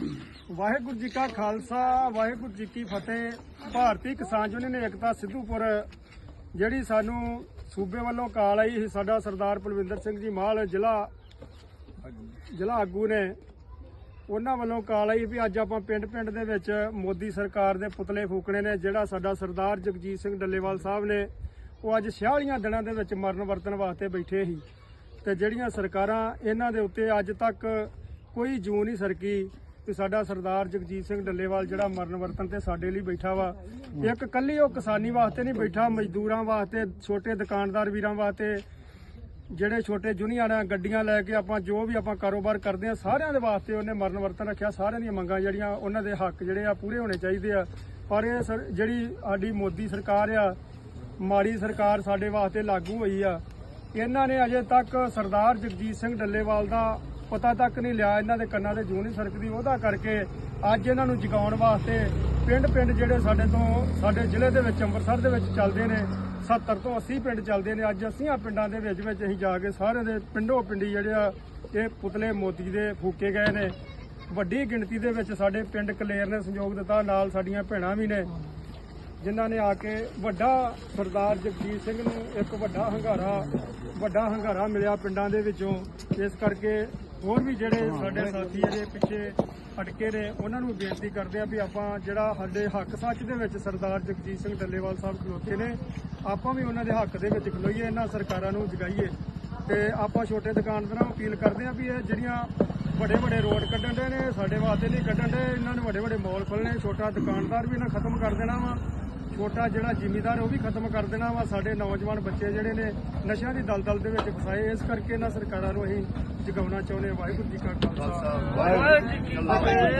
ਵਾਹਿਗੁਰੂ ਜੀ ਕਾ ਖਾਲਸਾ, ਵਾਹਿਗੁਰੂ ਜੀ ਕੀ ਫਤਿਹ। ਭਾਰਤੀ ਕਿਸਾਨ ਯੂਨੀਅਨ ਏਕਤਾ ਸਿੱਧੂਪੁਰ, ਜਿਹੜੀ ਸਾਨੂੰ ਸੂਬੇ ਵੱਲੋਂ ਕਾਲ ਆਈ ਸੀ, ਸਾਡਾ ਸਰਦਾਰ ਬਲਵਿੰਦਰ ਸਿੰਘ ਜੀ ਮਾਲ ਜ਼ਿਲ੍ਹਾ ਜ਼ਿਲ੍ਹਾ ਆਗੂ ਨੇ। ਉਹਨਾਂ ਵੱਲੋਂ ਕਾਲ ਆਈ ਵੀ ਅੱਜ ਆਪਾਂ ਪਿੰਡ-ਪਿੰਡ ਦੇ ਵਿੱਚ ਮੋਦੀ ਸਰਕਾਰ ਦੇ ਪੁਤਲੇ ਫੂਕਣੇ ਨੇ, ਜਿਹੜਾ ਸਾਡਾ ਸਰਦਾਰ ਜਗਜੀਤ ਸਿੰਘ ਡੱਲੇਵਾਲ ਸਾਹਿਬ ਨੇ, ਉਹ ਅੱਜ 46 ਦਿਨਾਂ ਦੇ ਵਿੱਚ ਮਰਨ ਵਰਤਣ ਵਾਸਤੇ ਬੈਠੇ ਸੀ। ਤੇ ਜਿਹੜੀਆਂ ਸਰਕਾਰਾਂ ਇਹਨਾਂ ਦੇ ਉੱਤੇ ਅੱਜ ਤੱਕ ਕੋਈ ਜੂ ਨਹੀਂ ਸਰਕੀ ਕਿ ਸਾਡਾ ਸਰਦਾਰ ਜਗਜੀਤ ਸਿੰਘ ਡੱਲੇਵਾਲ ਜਿਹੜਾ ਮਰਨ ਵਰਤਨ ਤੇ ਸਾਡੇ ਲਈ ਬੈਠਾ ਵਾ। ਇੱਕ ਕੱਲੀ ਉਹ ਕਿਸਾਨੀ ਵਾਸਤੇ ਨਹੀਂ ਬੈਠਾ, ਮਜ਼ਦੂਰਾਂ ਵਾਸਤੇ, ਛੋਟੇ ਦੁਕਾਨਦਾਰ ਵੀਰਾਂ ਵਾਸਤੇ, ਜਿਹੜੇ ਛੋਟੇ ਜੁਨੀਅਰ ਆ, ਗੱਡੀਆਂ ਲੈ ਕੇ ਆਪਾਂ ਜੋ ਵੀ ਆਪਾਂ ਕਾਰੋਬਾਰ ਕਰਦੇ ਆ, ਸਾਰਿਆਂ ਦੇ ਵਾਸਤੇ ਉਹਨੇ ਮਰਨ ਵਰਤਨ ਰੱਖਿਆ। ਸਾਰਿਆਂ ਦੀਆਂ ਮੰਗਾਂ ਜਿਹੜੀਆਂ ਉਹਨਾਂ ਦੇ ਹੱਕ ਜਿਹੜੇ ਆ ਪੂਰੇ ਹੋਣੇ ਚਾਹੀਦੇ ਆ। ਪਰ ਇਹ ਸਰ- ਜਿਹੜੀ ਸਾਡੀ ਮੋਦੀ ਸਰਕਾਰ ਆ, ਮਾੜੀ ਸਰਕਾਰ ਸਾਡੇ ਵਾਸਤੇ ਲਾਗੂ ਹੋਈ ਆ। ਇਹਨਾਂ ਨੇ ਅਜੇ ਤੱਕ ਸਰਦਾਰ ਜਗਜੀਤ ਸਿੰਘ ਡੱਲੇਵਾਲ ਦਾ ਪਤਾ ਤੱਕ ਨਹੀਂ ਲਿਆ, ਇਹਨਾਂ ਦੇ ਕੰਨਾਂ ਤੇ ਜੂ ਨਹੀਂ ਸਰਕਦੀ ਉਹਦਾ ਕਰਕੇ ਅੱਜ ਇਹਨਾਂ ਨੂੰ ਜਗਾਉਣ ਵਾਸਤੇ ਪਿੰਡ ਪਿੰਡ ਜਿਹੜੇ ਸਾਡੇ ਤੋਂ, ਸਾਡੇ ਜ਼ਿਲ੍ਹੇ ਦੇ ਵਿੱਚ, ਅੰਮ੍ਰਿਤਸਰ ਦੇ ਵਿੱਚ ਚੱਲਦੇ ਨੇ 70 ਤੋਂ 80 ਪਿੰਡ ਚੱਲਦੇ ਨੇ। ਅੱਜ ਅਸੀਂ ਆ ਪਿੰਡਾਂ ਦੇ ਵਿੱਚ ਵਿੱਚ ਅਸੀਂ ਜਾ ਕੇ ਸਾਰੇ ਦੇ ਪਿੰਡੋ ਪਿੰਡੀ ਜਿਹੜੇ ਆ, ਇਹ ਪੁਤਲੇ ਮੋਦੀ ਦੇ ਫੂਕੇ ਗਏ ਨੇ। ਵੱਡੀ ਗਿਣਤੀ ਦੇ ਵਿੱਚ ਸਾਡੇ ਪਿੰਡ ਕਲੇਰ ਨੇ ਸਹਿਯੋਗ ਦਿੱਤਾ, ਨਾਲ ਸਾਡੀਆਂ ਭੈਣਾਂ ਵੀ ਨੇ, ਜਿਨ੍ਹਾਂ ਨੇ ਆ ਕੇ ਵੱਡਾ ਸਰਦਾਰ ਜਗਜੀਤ ਸਿੰਘ ਨੂੰ ਇੱਕ ਵੱਡਾ ਹੰਗਾਰਾ ਵੱਡਾ ਹੰਗਾਰਾ ਮਿਲਿਆ ਪਿੰਡਾਂ ਦੇ ਵਿੱਚੋਂ। ਇਸ ਕਰਕੇ ਹੋਰ ਵੀ ਜਿਹੜੇ ਸਾਡੇ ਸਾਥੀ ਇਹਦੇ ਪਿੱਛੇ ਅਟਕੇ ਨੇ, ਉਹਨਾਂ ਨੂੰ ਬੇਨਤੀ ਕਰਦੇ ਆ ਵੀ ਆਪਾਂ ਜਿਹੜਾ ਸਾਡੇ ਹੱਕ ਸੱਚ ਦੇ ਵਿੱਚ ਸਰਦਾਰ ਜਗਜੀਤ ਸਿੰਘ ਡੱਲੇਵਾਲ ਸਾਹਿਬ ਖਲੋਤੇ ਨੇ, ਆਪਾਂ ਵੀ ਉਹਨਾਂ ਦੇ ਹੱਕ ਦੇ ਵਿੱਚ ਖਲੋਈਏ, ਇਹਨਾਂ ਸਰਕਾਰਾਂ ਨੂੰ ਜਗਾਈਏ। ਤੇ ਆਪਾਂ ਛੋਟੇ ਦੁਕਾਨਦਾਰਾਂ ਨੂੰ ਅਪੀਲ ਕਰਦੇ ਆ ਵੀ ਇਹ ਜਿਹੜੀਆਂ ਵੱਡੇ ਵੱਡੇ ਰੋਡ ਕੱਢਣ ਦੇ ਨੇ, ਸਾਡੇ ਵਾਸਤੇ ਨਹੀਂ ਕੱਢਣ ਦੇ, ਇਹਨਾਂ ਨੇ ਵੱਡੇ ਵੱਡੇ ਮਾਲ ਖੋਲਣੇ ਛੋਟਾ ਦੁਕਾਨਦਾਰ ਵੀ ਇਹਨਾਂ ਖਤਮ ਕਰ ਦੇਣਾ ਵਾ। ਛੋਟਾ ਜਿਹੜਾ ਜ਼ਿਮੀਦਾਰ, ਉਹ ਵੀ ਖਤਮ ਕਰ ਦੇਣਾ ਵਾ। ਸਾਡੇ ਨੌਜਵਾਨ ਬੱਚੇ ਜਿਹੜੇ ਨੇ, ਨਸ਼ਿਆਂ ਦੀ ਦਲਦਲ ਦੇ ਵਿੱਚ ਫਸਾਏ। ਇਸ ਕਰਕੇ ਇਹਨਾਂ ਸਰਕਾਰਾਂ ਨੂੰ ਅਸੀਂ ਜਗਾਉਣਾ ਚਾਹੁੰਦੇ ਵਾਹਿਗੁਰੂ ਜੀ ਕਾ ਖਾਲਸਾ। ਵਾਹਿਗੁਰੂ ਜੀ ਕੀ ਫਤਿਹ।